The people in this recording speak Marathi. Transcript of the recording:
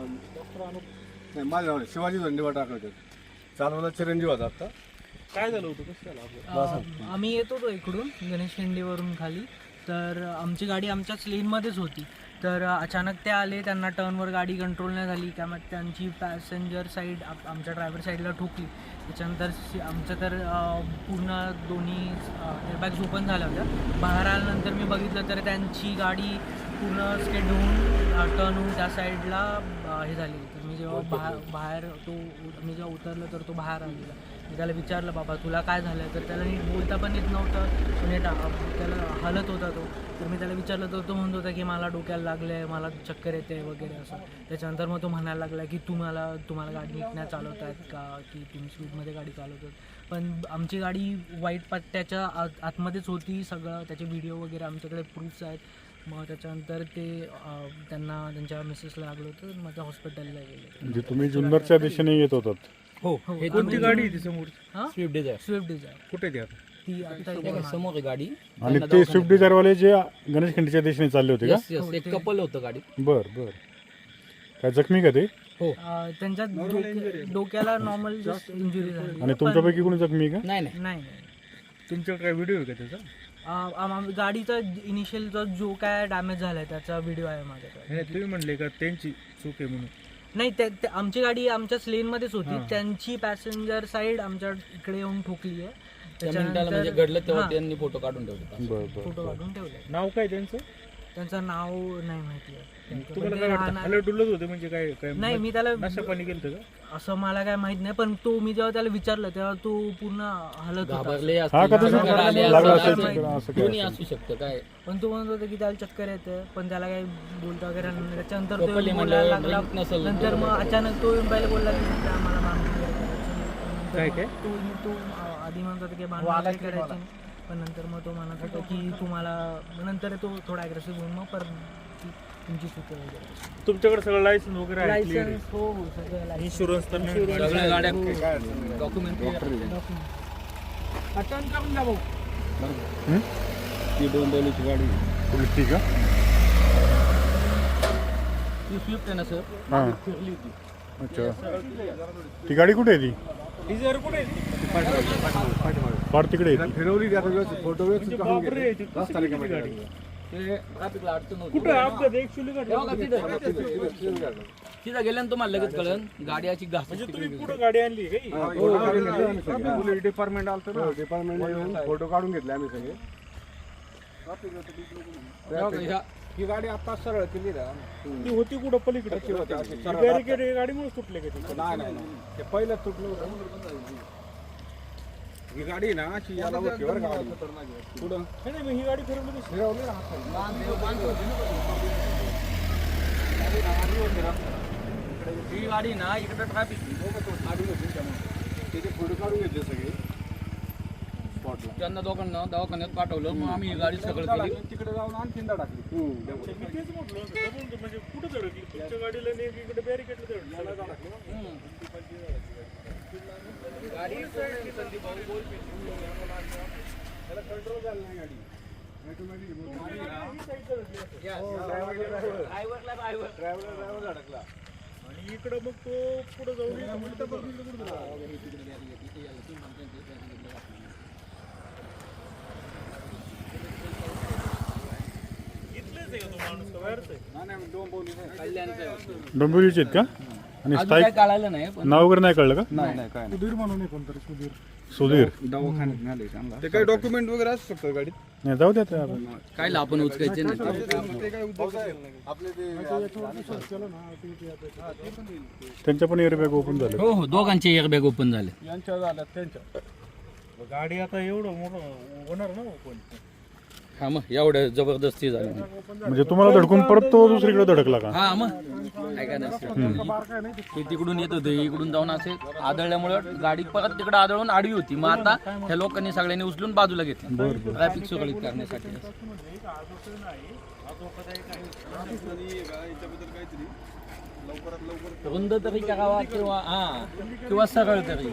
नाही माझ्या शिवाजी दंडीवा टाकले चालवला चिरंजीव होता आता. काय झालं होतं? कसं झालं आम्ही येत होतो इकडून गणेश खिंडीवरून खाली. तर आमची गाडी आमच्याच लेनमध्येच होती. तर अचानक ते आले त्यांना टर्नवर गाडी कंट्रोल नाही झाली त्यामुळे त्यांची पॅसेंजर साईड आमच्या ड्रायव्हर साईडला ठोकली. त्याच्यानंतर सी- आमचं तर पूर्ण दोन्ही एअरबॅग्स ओपन झाल्या होत्या. बाहेर आल्यानंतर मी बघितलं तर त्यांची गाडी पूर्ण स्केट होऊन टर्न होऊन त्या साईडला हे झाली तर मी जेव्हा बाहेर बाहेर तो मी जेव्हा उतरलं तर तो बाहेर आलेला. मी त्याला विचारलं बाबा तुला काय झालं तर त्याला नीट बोलता पण येत नव्हतं. तो नीट त्याला हलत होता तो. तर मी त्याला विचारलं तर तो म्हणत होता की मला डोक्याला लागलं आहे मला चक्कर येते वगैरे असं. त्याच्यानंतर मग तो म्हणायला लागला की तुम्हाला तुम्हाला गाडी नीट चालवत आहेत का? की तुम्ही स्पीडमध्ये गाडी चालवतात? पण आमची गाडी वाईट पट्ट्याच्या आत आतमध्येच होती सगळं. त्याचे व्हिडिओ वगैरे आमच्याकडे प्रूफ्स आहेत. मग त्याच्यानंतर ते त्यांना त्यांच्या मिसेसला लागलं होतं. मग ते हॉस्पिटलला गेले. म्हणजे तुम्ही जुन्नरच्या दिशेने येत होतात. हो हो, कोणती आम्ही- गाडी आहे ती समोर हां? स्विफ्ट डिझायर स्विफ्ट डिझायर कुठे ती आता? ती आता इथे बघा, मागे. समोर आहे गाडी. आणि ते स्विफ्ट डिझायरवाले जे गणेश खिंडीच्या दिशेने चालले होते का? यस यस एक कपल होतं गाडी. बर बर. काय जखमी का ते? हो. अं, त्यांच्या डोक्या- डोक्याला नॉर्मल जस्ट इंजुरी झाली. आणि तुमच्यापैकी कोणी जखमी आहे का? नाही नाही. नाही. नाही तुमच्याकडे काय व्हिडिओ आहे का त्याचा? अं, आम- आम- गाडीचा इनिशियलचा जो काय डॅमेज झालाय त्याचा व्हिडिओ आहे माझ्याकडे. नाही तुम्ही म्हणले का त्यांची चूक आहे म्हणून. नाही त्या त्या- आमची गाडी आमच्याच लेनमध्येच होती. हां. त्यांची पॅसेंजर साईड आमच्या इकडे येऊन ठोकली आहे त्या मिनिटाला म्हणजे त्याच्यानंतर- घडलं तेव्हा हां, त्यांनी फोटो काढून ठेवले. फोटो काढून ठेवले. नाव काय त्यांचं? त्यांचं नाव नाही माहिती आहे. तुम्हाला काय वाटतं होते म्हणजे काय काय नाही मी त्याला नशा पाणी केलं होतं का असं मला काय माहीत नाही पण तो मी जेव्हा त्याला विचारलं तेव्हा तो पूर्ण हलत होता घाबरले हा का तसं चक्कर आले लागलं असं- असेल असं- चक्कर, असं काय दोन्ही असेल. असू शकतं काय पण तो म्हणत होता की त्याला चक्कर येते पण त्याला काही बोलता वगैरे नाही. त्याच्यानंतर तो Properly येऊन म्हणलं, बोलायला लागला drink नसेल. नंतर मग अचानक तो येऊन पहिले बोलला की "नाही, आम्हाला मारहाण वगैरे करायची नाही." नंतर काय काय? तो आधी म्हणत होता की करायची नाही. पण नंतर मग तो म्हणत होता की तुम्हाला नंतर तो थोडा अग्रेसिव्ह होऊन मग परत ती तुमची चुकी वगैरे. तुमच्याकडे सगळं लायसन्स वगैरे आहे clear आहे. लायसन्स हो हो सगळं इन्शुरन्स तर नाही. सगळ्या गाड्या हो. डॉक्युमेंट ती दोन दोन्हीची गाडी पोलीसची का? ती स्विफ्ट आहे ना सर हां. अच्छा. ती गाडी कुठे आहे ती? फार तिकडे फिरवली फोटो बघा तिथं गेल्यानं तुम्हाला लगेच कळन गाडी अशी घास म्हणजे तुम्ही पुढे गाडी आणली का फोटो काढून घेतले आम्ही सगळे. पोलीस डिपार्टमेंट आलं ना? डिपार्टमेंट फोटो काढून घेतले आम्ही सगळे. हे ही गाडी आता सरळ केली ना ती होती कुठं? पलीकडे. बॅरिकेड गाडीमुळे सुटले का ते? नाही नाही नाही. ते पहिलं तुटलं होतं. ही गाडी ना अशी याला होती बरं का गाडी. पुढं. नाही, नाही मग ही गाडी फिरवली कशी? फिरवली ना. ही गाडी ना इकडे ट्रॅफिक त्याचे फोटो काढून घेतले सगळे. स्पॉटला त्यांना दोघांना दवाखान्यात पाठवलं. मग आम्ही ही गाडी सगळं केली. तिकडे जाऊन आणखीन टाकली मी तेच म्हटलं डबल म्हणजे कुठं धडकली? तुमच्या गाडीला नेमकी इकडे बॅरिकेडला धडकली. कंट्रोल झालं नाही गाडी. ड्रायव्हर आणि इकडं मग तो पुढे जाऊन इथं उलटा पकडून इकडं गेला. इथलेच आहे का तो माणूस का बाहेरचा आहे? नाही नाही दोन बोलू डोंबिवलीचे आहेत का? आणि स्थायिक कळालं नाही पण नाव वगैरे नाही कळलं का? नाही नाही काय सुधीर म्हणून आहे कोणतरी सुधीर. सुधीर. दवाखान्यात मिळाले चांगला. ते काही डॉक्युमेंट वगैरे असू शकतात गाडीत? नाही जाऊ द्या ते आपण. काय आपण उचकायचे नाही. ते काय आपले ते त्यांच्या पण एअरबॅग ओपन झाले. हो हो दोघांचे एअरबॅग ओपन झाले. यांच्या झाल्यात त्यांच्या. गाडी आता एवढं मोठं होणार ना पण हा मग एवढं जबरदस्ती झाली. म्हणजे तुम्हाला धडकून परत तो दुसरीकडे धडकला का? हा मग. काय काय नसतं ते तिकडून येत होते इकडून जाऊन असे आदळल्यामुळे गाडी परत तिकडे आदळून आडवी होती. मग आता ह्या लोकांनी सगळ्यांनी उचलून बाजूला घेतली. ट्रॅफिक सुरळीत करण्यासाठी. रुंद तरी करावा किंवा हा किंवा सरळ तरी.